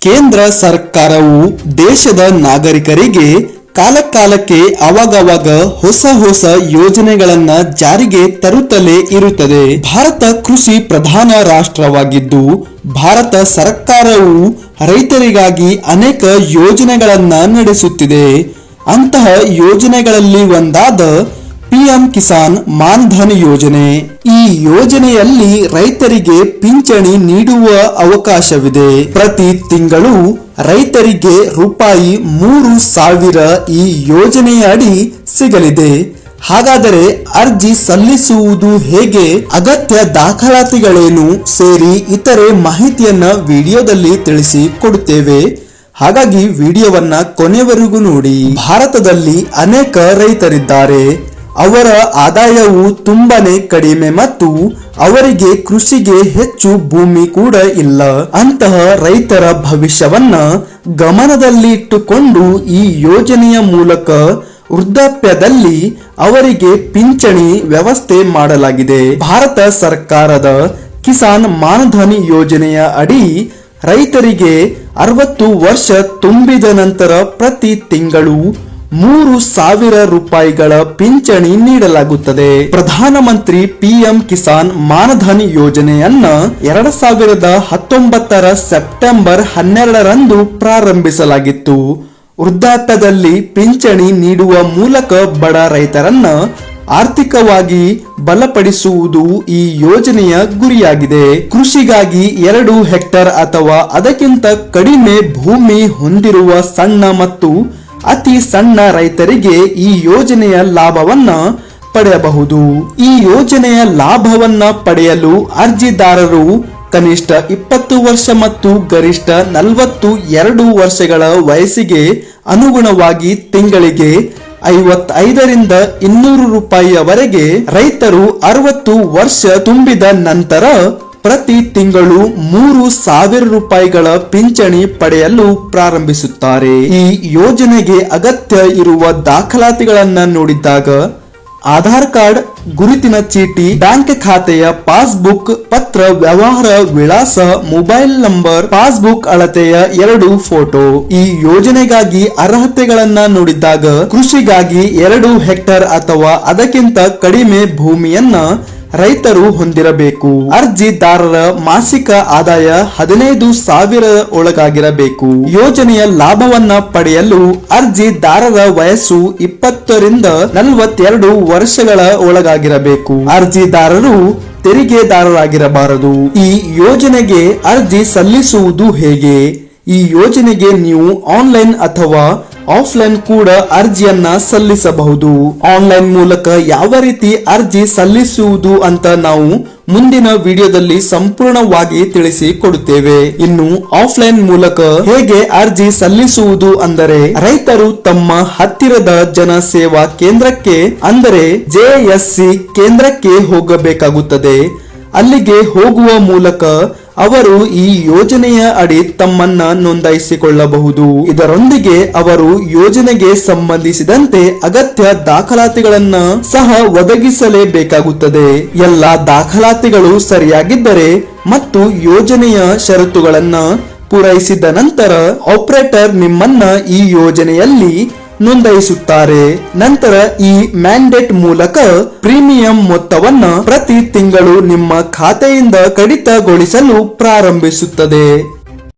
ಕೇಂದ್ರ ಸರ್ಕಾರವು ದೇಶದ ನಾಗರಿಕರಿಗೆ ಕಾಲಕಾಲಕ್ಕೆ ಅವಾಗವಾಗ ಹೊಸ ಹೊಸ ಯೋಜನೆಗಳನ್ನ ಜಾರಿಗೆ ತರುತ್ತಲೇ ಇರುತ್ತದೆ. ಭಾರತ ಕೃಷಿ ಪ್ರಧಾನ ರಾಷ್ಟ್ರವಾಗಿದ್ದು, ಭಾರತ ಸರ್ಕಾರವು ರೈತರಿಗಾಗಿ ಅನೇಕ ಯೋಜನೆಗಳನ್ನ ನಡೆಸುತ್ತಿದೆ. ಅಂತಹ ಯೋಜನೆಗಳಲ್ಲಿ ಒಂದಾದ ಪಿಎಂ ಕಿಸಾನ್ ಮಾನ್ಧನ್ ಯೋಜನೆ. ಈ ಯೋಜನೆಯಲ್ಲಿ ರೈತರಿಗೆ ಪಿಂಚಣಿ ನೀಡುವ ಅವಕಾಶವಿದೆ. ಪ್ರತಿ ತಿಂಗಳು ರೈತರಿಗೆ ರೂಪಾಯಿ ಮೂರು ಸಾವಿರ ಈ ಯೋಜನೆಯ ಅಡಿ ಸಿಗಲಿದೆ. ಹಾಗಾದರೆ ಅರ್ಜಿ ಸಲ್ಲಿಸುವುದು ಹೇಗೆ? ಅಗತ್ಯ ದಾಖಲಾತಿಗಳೇನು? ಸೇರಿ ಇತರೆ ಮಾಹಿತಿಯನ್ನ ವಿಡಿಯೋದಲ್ಲಿ ತಿಳಿಸಿ ಕೊಡುತ್ತೇವೆ. ಹಾಗಾಗಿ ವಿಡಿಯೋವನ್ನ ಕೊನೆವರೆಗೂ ನೋಡಿ. ಭಾರತದಲ್ಲಿ ಅನೇಕ ರೈತರಿದ್ದಾರೆ. ಅವರ ಆದಾಯವು ತುಂಬಾನೇ ಕಡಿಮೆ ಮತ್ತು ಅವರಿಗೆ ಕೃಷಿಗೆ ಹೆಚ್ಚು ಭೂಮಿ ಕೂಡ ಇಲ್ಲ. ಅಂತಹ ರೈತರ ಭವಿಷ್ಯವನ್ನ ಗಮನದಲ್ಲಿ ಇಟ್ಟುಕೊಂಡು ಈ ಯೋಜನೆಯ ಮೂಲಕ ವೃದ್ಧಾಪ್ಯದಲ್ಲಿ ಅವರಿಗೆ ಪಿಂಚಣಿ ವ್ಯವಸ್ಥೆ ಮಾಡಲಾಗಿದೆ. ಭಾರತ ಸರ್ಕಾರದ ಕಿಸಾನ್ ಮಾನಧನ್ ಯೋಜನೆಯ ಅಡಿ ರೈತರಿಗೆ ಅರವತ್ತು ವರ್ಷ ತುಂಬಿದ ನಂತರ ಪ್ರತಿ ತಿಂಗಳು ಮೂರು ಸಾವಿರ ರೂಪಾಯಿಗಳ ಪಿಂಚಣಿ ನೀಡಲಾಗುತ್ತದೆ. ಪ್ರಧಾನಮಂತ್ರಿ ಪಿಎಂ ಕಿಸಾನ್ ಮಾನಧನ್ ಯೋಜನೆಯನ್ನ ಎರಡ್ ಸಾವಿರದ ಹತ್ತೊಂಬತ್ತರ ಸೆಪ್ಟೆಂಬರ್ ಹನ್ನೆರಡರಂದು ಪ್ರಾರಂಭಿಸಲಾಗಿತ್ತು. ವೃದ್ಧಾಪ್ಯದಲ್ಲಿ ಪಿಂಚಣಿ ನೀಡುವ ಮೂಲಕ ಬಡ ರೈತರನ್ನ ಆರ್ಥಿಕವಾಗಿ ಬಲಪಡಿಸುವುದು ಈ ಯೋಜನೆಯ ಗುರಿಯಾಗಿದೆ. ಕೃಷಿಗಾಗಿ ಎರಡು ಹೆಕ್ಟರ್ ಅಥವಾ ಅದಕ್ಕಿಂತ ಕಡಿಮೆ ಭೂಮಿ ಹೊಂದಿರುವ ಸಣ್ಣ ಮತ್ತು ಅತಿ ಸಣ್ಣ ರೈತರಿಗೆ ಈ ಯೋಜನೆಯ ಲಾಭವನ್ನ ಪಡೆಯಬಹುದು. ಈ ಯೋಜನೆಯ ಲಾಭವನ್ನ ಪಡೆಯಲು ಅರ್ಜಿದಾರರು ಕನಿಷ್ಠ ಇಪ್ಪತ್ತು ವರ್ಷ ಮತ್ತು ಗರಿಷ್ಠ ನಲವತ್ತು ಎರಡು ವರ್ಷಗಳ ವಯಸ್ಸಿಗೆ ಅನುಗುಣವಾಗಿ ತಿಂಗಳಿಗೆ ಐವತ್ತೈದರಿಂದ ಇನ್ನೂರು ರೂಪಾಯಿಯವರೆಗೆ ರೈತರು ಅರವತ್ತು ವರ್ಷ ತುಂಬಿದ ನಂತರ ಪ್ರತಿ ತಿಂಗಳು ಮೂರು ಸಾವಿರ ರೂಪಾಯಿಗಳ ಪಿಂಚಣಿ ಪಡೆಯಲು ಪ್ರಾರಂಭಿಸುತ್ತಾರೆ. ಈ ಯೋಜನೆಗೆ ಅಗತ್ಯ ಇರುವ ದಾಖಲಾತಿಗಳನ್ನ ನೋಡಿದಾಗ ಆಧಾರ್ ಕಾರ್ಡ್, ಗುರುತಿನ ಚೀಟಿ, ಬ್ಯಾಂಕ್ ಖಾತೆಯ ಪಾಸ್ಬುಕ್, ಪತ್ರ ವ್ಯವಹಾರ ವಿಳಾಸ, ಮೊಬೈಲ್ ನಂಬರ್, ಪಾಸ್ಬುಕ್ ಅಳತೆಯ ಎರಡು ಫೋಟೋ. ಈ ಯೋಜನೆಗಾಗಿ ಅರ್ಹತೆಗಳನ್ನ ನೋಡಿದಾಗ ಕೃಷಿಗಾಗಿ ಎರಡು ಹೆಕ್ಟರ್ ಅಥವಾ ಅದಕ್ಕಿಂತ ಕಡಿಮೆ ಭೂಮಿಯನ್ನ ರೈತರು ಹೊಂದಿರಬೇಕು. ಅರ್ಜಿದಾರರ ಮಾಸಿಕ ಆದಾಯ ಹದಿನೈದು ಸಾವಿರ ಒಳಗಾಗಿರಬೇಕು. ಯೋಜನೆಯ ಲಾಭವನ್ನ ಪಡೆಯಲು ಅರ್ಜಿದಾರರ ವಯಸ್ಸು ಇಪ್ಪತ್ತರಿಂದ ನಲವತ್ತೆರಡು ವರ್ಷಗಳ ಒಳಗಾಗಿರಬೇಕು. ಅರ್ಜಿದಾರರು ತೆರಿಗೆದಾರರಾಗಿರಬಾರದು. ಈ ಯೋಜನೆಗೆ ಅರ್ಜಿ ಸಲ್ಲಿಸುವುದು ಹೇಗೆ? ಈ ಯೋಜನೆಗೆ ನೀವು ಆನ್ಲೈನ್ ಅಥವಾ ಆಫ್ಲೈನ್ ಕೂಡ ಅರ್ಜಿಯನ್ನ ಸಲ್ಲಿಸಬಹುದು. ಆನ್ಲೈನ್ ಮೂಲಕ ಯಾವ ರೀತಿ ಅರ್ಜಿ ಸಲ್ಲಿಸುವುದು ಅಂತ ನಾವು ಮುಂದಿನ ವಿಡಿಯೋದಲ್ಲಿ ಸಂಪೂರ್ಣವಾಗಿ ತಿಳಿಸಿ ಕೊಡುತ್ತೇವೆ. ಇನ್ನು ಆಫ್ಲೈನ್ ಮೂಲಕ ಹೇಗೆ ಅರ್ಜಿ ಸಲ್ಲಿಸುವುದು ಅಂದರೆ, ರೈತರು ತಮ್ಮ ಹತ್ತಿರದ ಜನ ಸೇವಾ ಕೇಂದ್ರಕ್ಕೆ, ಅಂದರೆ ಜೆಎಸ್ಸಿ ಕೇಂದ್ರಕ್ಕೆ ಹೋಗಬೇಕಾಗುತ್ತದೆ. ಅಲ್ಲಿಗೆ ಹೋಗುವ ಮೂಲಕ ಅವರು ಈ ಯೋಜನೆಯ ಅಡಿ ತಮ್ಮನ್ನ ನೋಂದಾಯಿಸಿಕೊಳ್ಳಬಹುದು. ಇದರೊಂದಿಗೆ ಅವರು ಯೋಜನೆಗೆ ಸಂಬಂಧಿಸಿದಂತೆ ಅಗತ್ಯ ದಾಖಲಾತಿಗಳನ್ನ ಸಹ ಒದಗಿಸಲೇಬೇಕಾಗುತ್ತದೆ. ಎಲ್ಲ ದಾಖಲಾತಿಗಳು ಸರಿಯಾಗಿದ್ದರೆ ಮತ್ತು ಯೋಜನೆಯ ಷರತ್ತುಗಳನ್ನ ಪೂರೈಸಿದ ನಂತರ ಆಪರೇಟರ್ ನಿಮ್ಮನ್ನ ಈ ಯೋಜನೆಯಲ್ಲಿ ನೋಂದಾಯಿಸುತ್ತಾರೆ. ನಂತರ ಈ ಮ್ಯಾಂಡೇಟ್ ಮೂಲಕ ಪ್ರೀಮಿಯಂ ಮೊತ್ತವನ್ನು ಪ್ರತಿ ತಿಂಗಳು ನಿಮ್ಮ ಖಾತೆಯಿಂದ ಕಡಿತಗೊಳಿಸಲು ಪ್ರಾರಂಭಿಸುತ್ತದೆ.